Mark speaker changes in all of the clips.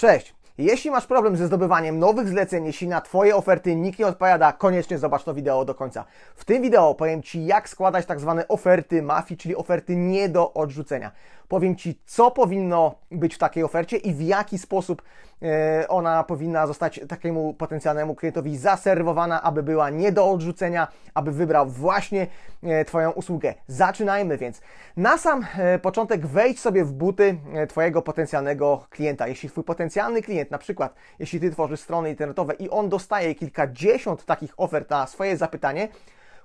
Speaker 1: Cześć! Jeśli masz problem ze zdobywaniem nowych zleceń, jeśli na Twoje oferty nikt nie odpowiada, koniecznie zobacz to wideo do końca. W tym wideo powiem Ci, jak składać tak zwane oferty mafii, czyli oferty nie do odrzucenia. Powiem Ci, co powinno być w takiej ofercie i w jaki sposób e, ona powinna zostać takiemu potencjalnemu klientowi zaserwowana, aby była nie do odrzucenia, aby wybrał właśnie e, Twoją usługę. Zaczynajmy więc. Na sam e, początek wejdź sobie w buty Twojego potencjalnego klienta. Jeśli Twój potencjalny klient, na przykład jeśli Ty tworzysz strony internetowe i on dostaje kilkadziesiąt takich ofert na swoje zapytanie,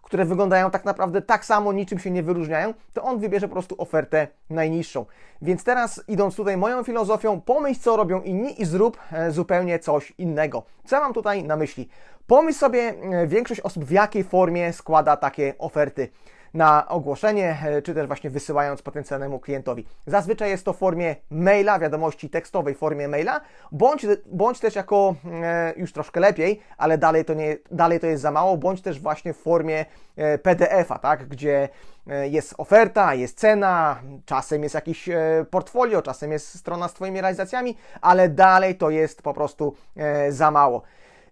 Speaker 1: które wyglądają tak naprawdę tak samo, niczym się nie wyróżniają, to on wybierze po prostu ofertę najniższą. Więc teraz, idąc tutaj moją filozofią, pomyśl, co robią inni i zrób e, zupełnie coś innego. Co mam tutaj na myśli? Pomyśl sobie, e, większość osób w jakiej formie składa takie oferty na ogłoszenie, e, czy też właśnie wysyłając potencjalnemu klientowi. Zazwyczaj jest to w formie maila, wiadomości tekstowej formie maila, bądź, bądź też jako e, już troszkę lepiej, ale dalej to, nie, dalej to jest za mało, bądź też właśnie w formie e, PDF-a, tak, gdzie e, jest oferta, jest cena, czasem jest jakiś e, portfolio, czasem jest strona z Twoimi realizacjami, ale dalej to jest po prostu za mało.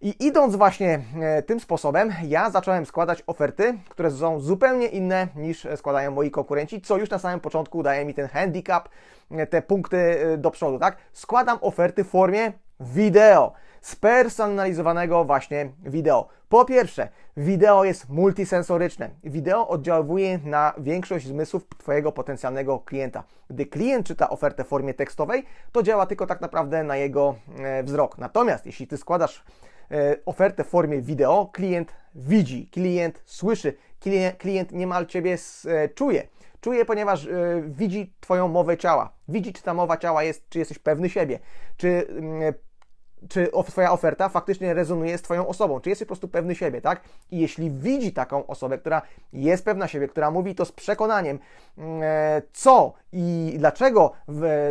Speaker 1: I idąc właśnie e, tym sposobem, ja zacząłem składać oferty, które są zupełnie inne niż składają moi konkurenci, co już na samym początku daje mi ten handicap, e, te punkty e, do przodu, tak? Składam oferty w formie wideo, spersonalizowanego właśnie wideo. Po pierwsze, wideo jest multisensoryczne. Wideo oddziałuje na większość zmysłów Twojego potencjalnego klienta. Gdy klient czyta ofertę w formie tekstowej, to działa tylko tak naprawdę na jego wzrok. Natomiast jeśli Ty składasz ofertę w formie wideo, klient widzi, klient słyszy, klient, klient niemal Ciebie e, czuje. Czuje, ponieważ e, widzi Twoją mowę ciała. Widzi, czy ta mowa ciała jest, czy jesteś pewny siebie, czy mm, czy Twoja oferta faktycznie rezonuje z Twoją osobą, czy jesteś po prostu pewny siebie, tak? I jeśli widzi taką osobę, która jest pewna siebie, która mówi to z przekonaniem, mm, e, co i dlaczego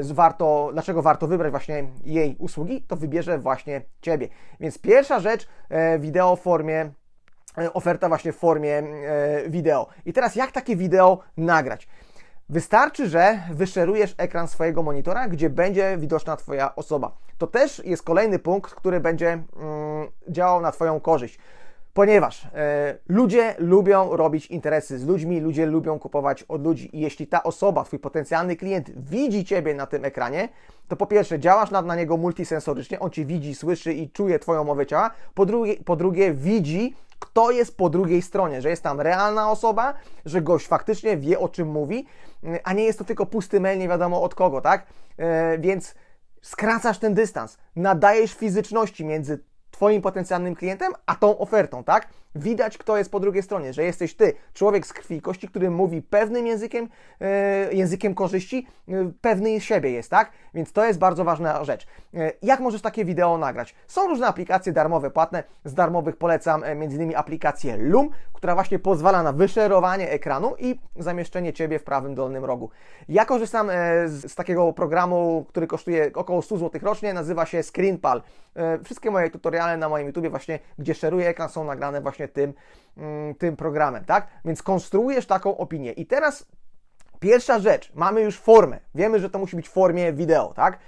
Speaker 1: warto, dlaczego warto wybrać właśnie jej usługi, to wybierze właśnie Ciebie. Więc pierwsza rzecz, e, wideo w formie e, oferta właśnie w formie wideo. I teraz jak takie wideo nagrać? Wystarczy, że wyszerujesz ekran swojego monitora, gdzie będzie widoczna Twoja osoba. To też jest kolejny punkt, który będzie mm, działał na Twoją korzyść. Ponieważ e, ludzie lubią robić interesy z ludźmi, ludzie lubią kupować od ludzi. I jeśli ta osoba, Twój potencjalny klient widzi Ciebie na tym ekranie, to po pierwsze działasz na, na niego multisensorycznie, on Cię widzi, słyszy i czuje Twoją mowę ciała. Po drugie, po drugie widzi, kto jest po drugiej stronie, że jest tam realna osoba, że gość faktycznie wie o czym mówi, mm, a nie jest to tylko pusty mail, nie wiadomo od kogo, tak? E, więc skracasz ten dystans, nadajesz fizyczności między Twoim potencjalnym klientem, a tą ofertą, tak? Widać, kto jest po drugiej stronie, że jesteś Ty, człowiek z krwi i kości, który mówi pewnym językiem, e, językiem korzyści, e, pewny siebie jest, tak? Więc to jest bardzo ważna rzecz. E, jak możesz takie wideo nagrać? Są różne aplikacje darmowe, płatne. Z darmowych polecam e, m.in. aplikację Loom, która właśnie pozwala na wyszerowanie ekranu i zamieszczenie Ciebie w prawym dolnym rogu. Ja korzystam e, z, z takiego programu, który kosztuje około 100 zł rocznie, nazywa się ScreenPal. E, Wszystkie moje na moim YouTubie właśnie, gdzie szeruję ekran, są nagrane właśnie tym, mm, tym programem, tak? Więc konstruujesz taką opinię. I teraz Pierwsza rzecz, mamy już formę. Wiemy, że to musi być w formie wideo, tak?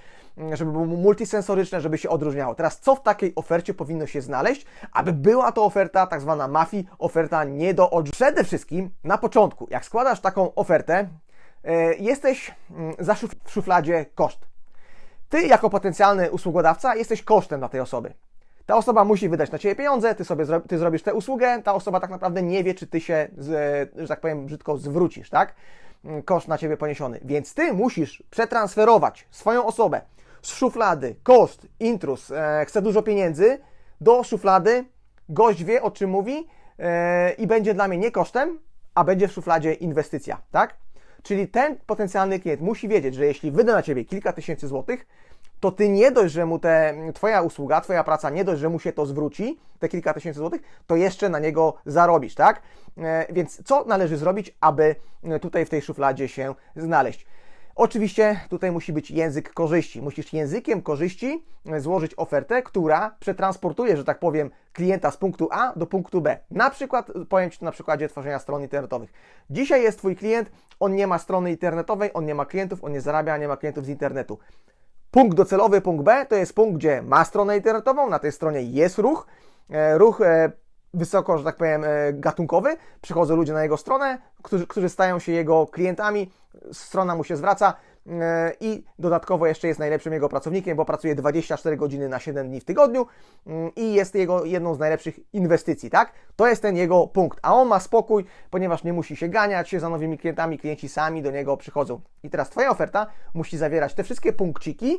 Speaker 1: Żeby było multisensoryczne, żeby się odróżniało. Teraz, co w takiej ofercie powinno się znaleźć, aby była to oferta, tak zwana mafii, oferta nie do odrzucenia? Przede wszystkim, na początku, jak składasz taką ofertę, e, jesteś mm, za szuf- w szufladzie koszt. Ty, jako potencjalny usługodawca, jesteś kosztem dla tej osoby. Ta osoba musi wydać na Ciebie pieniądze, ty sobie ty zrobisz tę usługę, ta osoba tak naprawdę nie wie, czy Ty się, że tak powiem brzydko, zwrócisz, tak? Mm, Koszt na Ciebie poniesiony. Więc Ty musisz przetransferować swoją osobę z szuflady, koszt, intrus, e, chce dużo pieniędzy, do szuflady, gość wie, o czym mówi e, i będzie dla mnie nie kosztem, a będzie w szufladzie inwestycja, tak? Czyli ten potencjalny klient musi wiedzieć, że jeśli wyda na Ciebie kilka tysięcy złotych, to ty nie dość, że mu te, twoja usługa, twoja praca, nie dość, że mu się to zwróci, te kilka tysięcy złotych, to jeszcze na niego zarobisz, tak? E, więc co należy zrobić, aby e, tutaj w tej szufladzie się znaleźć? Oczywiście tutaj musi być język korzyści. Musisz językiem korzyści e, złożyć ofertę, która przetransportuje, że tak powiem, klienta z punktu A do punktu B. Na przykład, powiem Ci to na przykładzie tworzenia stron internetowych. Dzisiaj jest Twój klient, on nie ma strony internetowej, on nie ma klientów, on nie zarabia, nie ma klientów z internetu Punkt docelowy, punkt B, to jest punkt, gdzie ma stronę internetową, na tej stronie jest ruch, e, ruch e, wysoko, że tak powiem, e, gatunkowy. Przychodzą ludzie na jego stronę, którzy, którzy stają się jego klientami, strona mu się zwraca i dodatkowo jeszcze jest najlepszym jego pracownikiem, bo pracuje 24 godziny na 7 dni w tygodniu mm, i jest jego jedną z najlepszych inwestycji, tak? To jest ten jego punkt, a on ma spokój, ponieważ nie musi się ganiać się za nowymi klientami, klienci sami do niego przychodzą. I teraz Twoja oferta musi zawierać te wszystkie punkciki,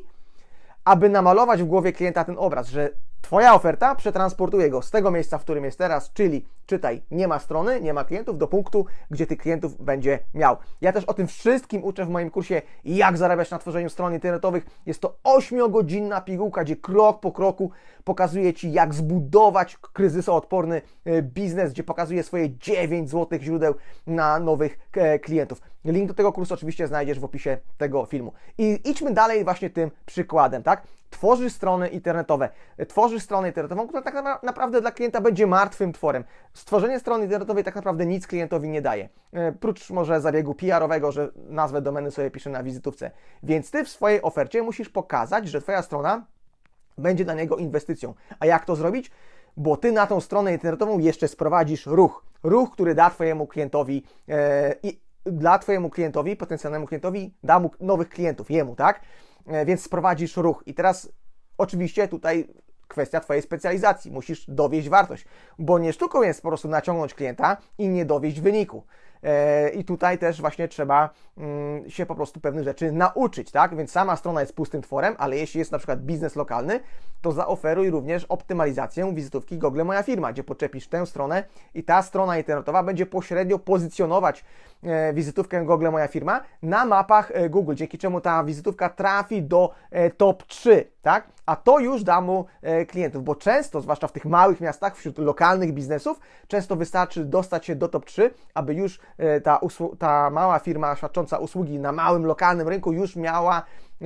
Speaker 1: aby namalować w głowie klienta ten obraz, że Twoja oferta przetransportuje go z tego miejsca, w którym jest teraz, czyli czytaj, nie ma strony, nie ma klientów, do punktu, gdzie tych klientów będzie miał. Ja też o tym wszystkim uczę w moim kursie, jak zarabiać na tworzeniu stron internetowych. Jest to 8-godzinna pigułka, gdzie krok po kroku pokazuję Ci, jak zbudować kryzysoodporny e, biznes, gdzie pokazuję swoje 9 złotych źródeł na nowych e, klientów. Link do tego kursu oczywiście znajdziesz w opisie tego filmu. I idźmy dalej właśnie tym przykładem, tak? Tworzysz strony internetowe, tworzysz stronę internetową, która tak naprawdę dla klienta będzie martwym tworem. Stworzenie strony internetowej tak naprawdę nic klientowi nie daje. E, prócz może zabiegu PR-owego, że nazwę domeny sobie pisze na wizytówce. Więc Ty w swojej ofercie musisz pokazać, że Twoja strona będzie dla niego inwestycją. A jak to zrobić? Bo Ty na tą stronę internetową jeszcze sprowadzisz ruch. Ruch, który da Twojemu klientowi e, i dla Twojemu klientowi, potencjalnemu klientowi, da mu nowych klientów, jemu, tak? E, więc sprowadzisz ruch. I teraz oczywiście tutaj kwestia Twojej specjalizacji. Musisz dowieść wartość, bo nie sztuką jest po prostu naciągnąć klienta i nie dowieść wyniku. E, I tutaj też właśnie trzeba mm, się po prostu pewnych rzeczy nauczyć, tak? Więc sama strona jest pustym tworem, ale jeśli jest na przykład biznes lokalny, to zaoferuj również optymalizację wizytówki Google Moja Firma, gdzie podczepisz tę stronę i ta strona internetowa będzie pośrednio pozycjonować e, wizytówkę Google Moja Firma na mapach e, Google, dzięki czemu ta wizytówka trafi do top 3, tak? A to już da mu klientów, bo często, zwłaszcza w tych małych miastach, wśród lokalnych biznesów, często wystarczy dostać się do top 3, aby już ta, ta mała firma świadcząca usługi na małym, lokalnym rynku już miała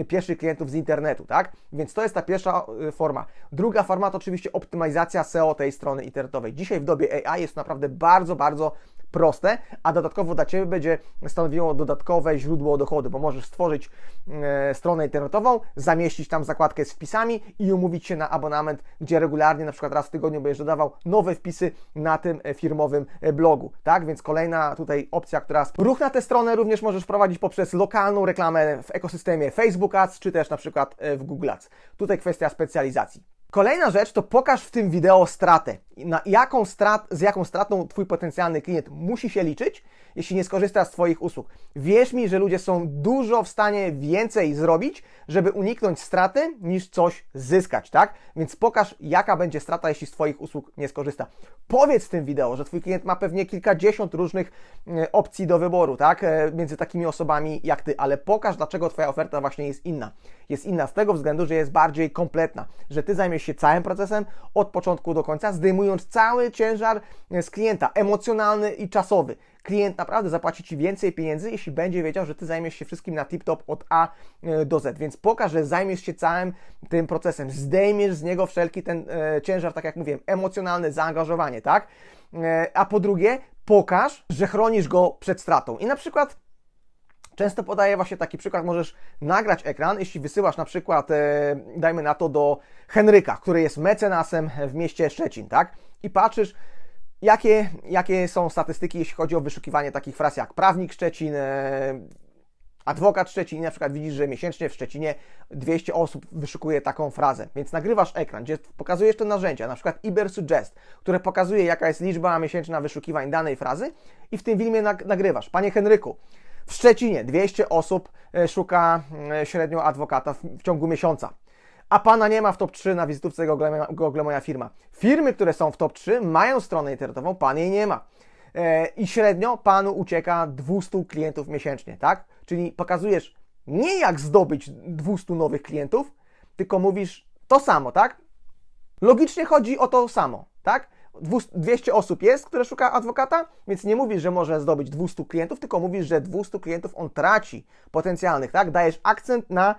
Speaker 1: pierwszych klientów z internetu, tak? Więc to jest ta pierwsza e, forma. Druga forma to oczywiście optymalizacja SEO tej strony internetowej. Dzisiaj w dobie AI jest naprawdę bardzo, bardzo proste, a dodatkowo dla Ciebie będzie stanowiło dodatkowe źródło dochodu, bo możesz stworzyć e, stronę internetową, zamieścić tam zakładkę z wpisami i umówić się na abonament, gdzie regularnie, na przykład raz w tygodniu będziesz dodawał nowe wpisy na tym e, firmowym e, blogu, tak? Więc kolejna tutaj opcja, która... Ruch na tę stronę również możesz prowadzić poprzez lokalną reklamę w ekosystemie Facebook Ads, czy też na przykład w Google Ads. Tutaj kwestia specjalizacji. Kolejna rzecz to pokaż w tym wideo stratę. Na jaką strat, z jaką stratą Twój potencjalny klient musi się liczyć, jeśli nie skorzysta z Twoich usług. Wierz mi, że ludzie są dużo w stanie więcej zrobić, żeby uniknąć straty, niż coś zyskać, tak? Więc pokaż, jaka będzie strata, jeśli z Twoich usług nie skorzysta. Powiedz w tym wideo, że Twój klient ma pewnie kilkadziesiąt różnych e, opcji do wyboru, tak? E, między takimi osobami jak Ty, ale pokaż, dlaczego Twoja oferta właśnie jest inna. Jest inna z tego względu, że jest bardziej kompletna, że Ty zajmiesz się całym procesem od początku do końca, zdejmując cały ciężar e, z klienta, emocjonalny i czasowy klient naprawdę zapłaci Ci więcej pieniędzy, jeśli będzie wiedział, że Ty zajmiesz się wszystkim na tip-top od A e, do Z. Więc pokaż, że zajmiesz się całym tym procesem, zdejmiesz z niego wszelki ten e, ciężar, tak jak mówiłem, emocjonalne zaangażowanie, tak? E, a po drugie, pokaż, że chronisz go przed stratą. I na przykład Często podaję właśnie taki przykład, możesz nagrać ekran, jeśli wysyłasz na przykład, e, dajmy na to do Henryka, który jest mecenasem w mieście Szczecin, tak? I patrzysz, Jakie, jakie są statystyki, jeśli chodzi o wyszukiwanie takich fraz jak prawnik Szczecin, e, adwokat Szczecin, na przykład widzisz, że miesięcznie w Szczecinie 200 osób wyszukuje taką frazę, więc nagrywasz ekran, gdzie pokazujesz te narzędzia, na przykład Ibersuggest, które pokazuje jaka jest liczba miesięczna wyszukiwań danej frazy i w tym filmie nagrywasz. Panie Henryku, w Szczecinie 200 osób e, szuka e, średnio adwokata w ciągu miesiąca a pana nie ma w top 3 na wizytówce Google, Moja Firma. Firmy, które są w top 3 mają stronę internetową, pan jej nie ma. E, I średnio panu ucieka 200 klientów miesięcznie, tak? Czyli pokazujesz nie jak zdobyć 200 nowych klientów, tylko mówisz to samo, tak? Logicznie chodzi o to samo, tak? 200 osób jest, które szuka adwokata, więc nie mówisz, że może zdobyć 200 klientów, tylko mówisz, że 200 klientów on traci potencjalnych, tak? Dajesz akcent na,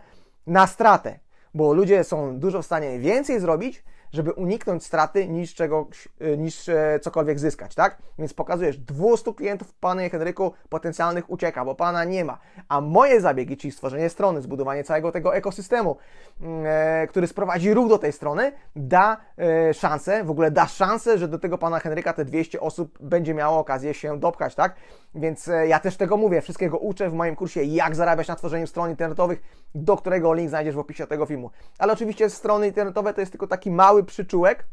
Speaker 1: na stratę bo ludzie są dużo w stanie więcej zrobić, żeby uniknąć straty niż, czegoś, y, niż e, cokolwiek zyskać, tak? Więc pokazujesz 200 klientów, panie Henryku, potencjalnych ucieka, bo pana nie ma. A moje zabiegi, czyli stworzenie strony, zbudowanie całego tego ekosystemu, mm, e, który sprowadzi ruch do tej strony, da e, szansę, w ogóle da szansę, że do tego pana Henryka te 200 osób będzie miało okazję się dopchać, tak? Więc e, ja też tego mówię, wszystkiego uczę w moim kursie, jak zarabiać na tworzeniu stron internetowych, do którego link znajdziesz w opisie tego filmu. Ale oczywiście strony internetowe to jest tylko taki mały przyczółek,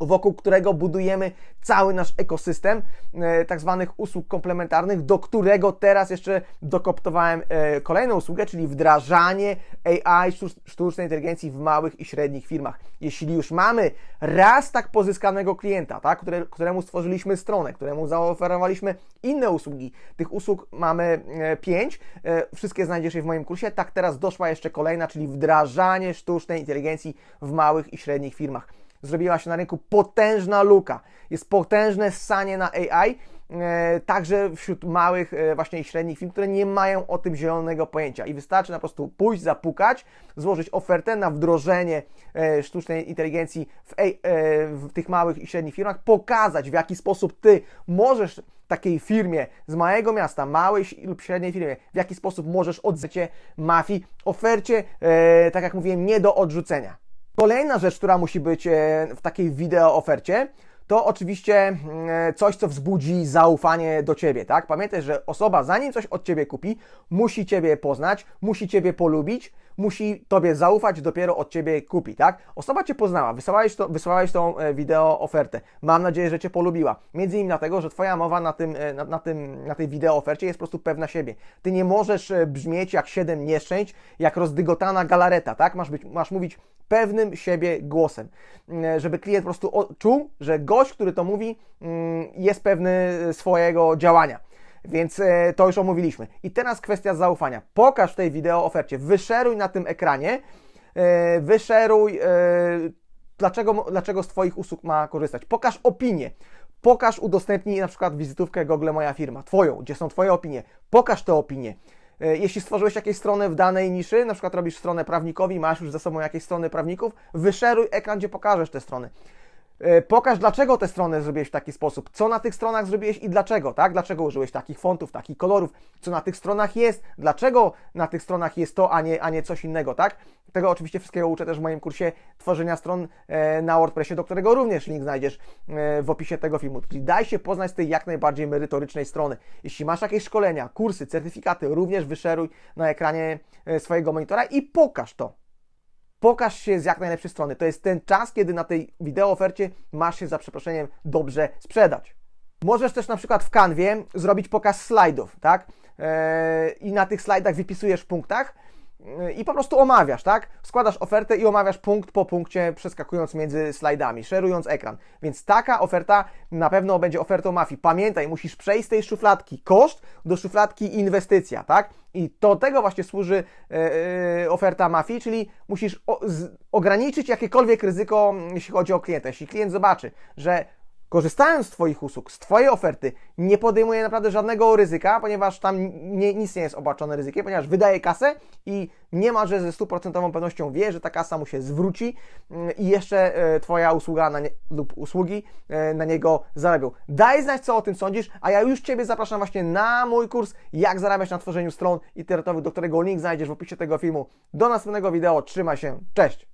Speaker 1: wokół którego budujemy cały nasz ekosystem e, tak zwanych usług komplementarnych, do którego teraz jeszcze dokoptowałem e, kolejną usługę, czyli wdrażanie AI, sztuc- sztucznej inteligencji w małych i średnich firmach. Jeśli już mamy raz tak pozyskanego klienta, tak, które, któremu stworzyliśmy stronę, któremu zaoferowaliśmy inne usługi, tych usług mamy e, pięć, wszystkie znajdziesz je w moim kursie, tak teraz doszła jeszcze kolejna, czyli wdrażanie sztucznej inteligencji w małych i średnich firmach zrobiła się na rynku potężna luka. Jest potężne ssanie na AI, e, także wśród małych e, właśnie i średnich firm, które nie mają o tym zielonego pojęcia. I wystarczy na prostu pójść, zapukać, złożyć ofertę na wdrożenie e, sztucznej inteligencji w, AI, w tych małych i średnich firmach, pokazać w jaki sposób Ty możesz takiej firmie z małego miasta, małej lub średniej firmie, w jaki sposób możesz oddać mafii, ofercie, e, tak jak mówiłem, nie do odrzucenia. Kolejna rzecz, która musi być e, w takiej wideo ofercie, to oczywiście mm, coś, co wzbudzi zaufanie do Ciebie, tak? Pamiętaj, że osoba, zanim coś od Ciebie kupi, musi Ciebie poznać, musi Ciebie polubić, musi Tobie zaufać, dopiero od Ciebie kupi, tak? Osoba Cię poznała, wysłałeś, to, wysłałeś tą e, wideo ofertę, mam nadzieję, że Cię polubiła. Między innymi dlatego, że Twoja mowa na, tym, e, na, na, tym, na tej wideo ofercie jest po prostu pewna siebie. Ty nie możesz e, brzmieć jak siedem nieszczęść, jak rozdygotana galareta, tak? Masz, być, masz mówić pewnym siebie głosem, mm, żeby klient po prostu czuł, że gość, który to mówi, mm, jest pewny swojego działania. Więc e, to już omówiliśmy. I teraz kwestia zaufania. Pokaż w tej wideo ofercie, wyszeruj na tym ekranie, e, wyszeruj, e, dlaczego, dlaczego z Twoich usług ma korzystać. Pokaż opinię. Pokaż, udostępnij na przykład wizytówkę Google Moja Firma, Twoją, gdzie są Twoje opinie. Pokaż te opinie. Jeśli stworzyłeś jakieś strony w danej niszy, na przykład robisz stronę prawnikowi, masz już za sobą jakieś strony prawników, wyszeruj ekran, gdzie pokażesz te strony. E, Pokaż, dlaczego te strony zrobiłeś w taki sposób, co na tych stronach zrobiłeś i dlaczego, tak? Dlaczego użyłeś takich fontów, takich kolorów, co na tych stronach jest, dlaczego na tych stronach jest to, a nie, a nie coś innego, tak? Tego oczywiście wszystkiego uczę też w moim kursie tworzenia stron e, na WordPressie, do którego również link znajdziesz e, w opisie tego filmu. Czyli daj się poznać z tej jak najbardziej merytorycznej strony. Jeśli masz jakieś szkolenia, kursy, certyfikaty, również wyszeruj na ekranie swojego monitora i pokaż to pokaż się z jak najlepszej strony. To jest ten czas, kiedy na tej wideo ofercie masz się za przeproszeniem dobrze sprzedać. Możesz też na przykład w kanwie zrobić pokaz slajdów, tak? Eee, I na tych slajdach wypisujesz w punktach i po prostu omawiasz, tak? Składasz ofertę i omawiasz punkt po punkcie, przeskakując między slajdami, szerując ekran. Więc taka oferta na pewno będzie ofertą mafii. Pamiętaj, musisz przejść z tej szufladki koszt do szufladki inwestycja, tak? I do tego właśnie służy e, oferta mafii, czyli musisz o, z, ograniczyć jakiekolwiek ryzyko, jeśli chodzi o klienta. Jeśli klient zobaczy, że korzystając z Twoich usług, z Twojej oferty, nie podejmuje naprawdę żadnego ryzyka, ponieważ tam nie, nic nie jest obarczone ryzykiem, ponieważ wydaje kasę i niemalże ze stuprocentową pewnością wie, że ta kasa mu się zwróci mm, i jeszcze e, Twoja usługa nie, lub usługi e, na niego zarabią. Daj znać, co o tym sądzisz, a ja już Ciebie zapraszam właśnie na mój kurs, jak zarabiać na tworzeniu stron internetowych, do którego link znajdziesz w opisie tego filmu. Do następnego wideo, trzymaj się, cześć!